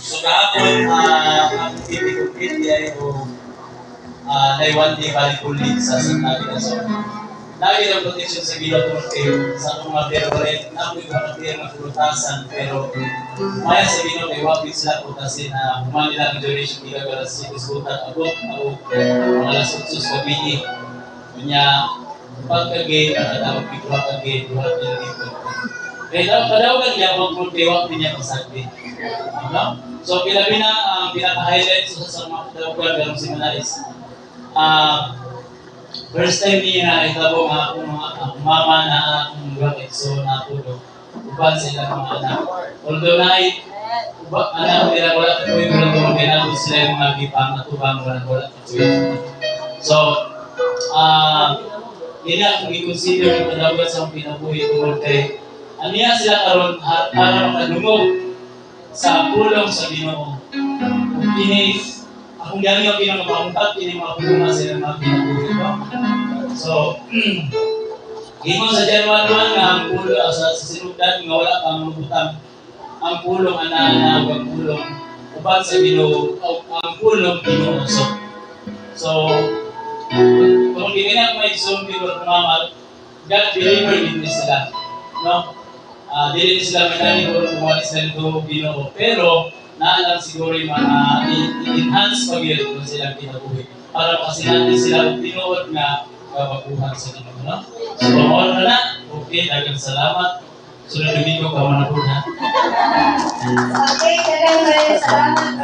So kahapon, ah, ang pipi-compete ay o ah, na one day volleyball sa Santa Ana. So, lagi ng protection sa Gilo Turte sa mga pero rin, namin ko na pero pulutasan, pero maya sa Gilo kay Wapit sila putasin na humani lang ang donation nila para sa diskutan abot ako mga lasutsus kabili. Kanya, pagka-game, dapat pigwa ka-game, duha ka dito. Kaya dapat padawagan niya kung tiwa niya pasabi. No? So, pila na ang pinaka-highlight sa sa mga padawagan pero si Manais. Ah, first time niya na itabo nga akong mga akong mama na akong bakit so natulog. Uban sila mga anak. Although na uba, anak nila wala ka tuwing wala tuwing kailangan sila yung mga gipang natubang wala wala ka tuwing. So, ah, yun na kung i-consider yung padawagan sa pinabuhi tungkol kay yan sila karon para makadungog sa pulong sa Ginoo. Kini akong galing yung pinakapauntat kini mga pulong sila mga pinabuhi ko. So, Imo sa January 1 nga ang pulo ah, sa, sinugdan nga wala kang mabutang ang pulong ana ang pulong uban sa Ginoo ang pulong Ginoo. So, so kung di kanya may zombie or kumamal, God deliver din sila. No? Ah, dili sila manani or kumali sila nito Ginoo. Pero naalam siguro yung mga i-enhance pag yun kung silang kinabuhi. Para makasinatin sila ang tinuod nga kabaguhan sa Ginoo. No? So, all na na. Okay, dagang salamat. Sunod domingo ka man na po na. Okay, dagang salamat.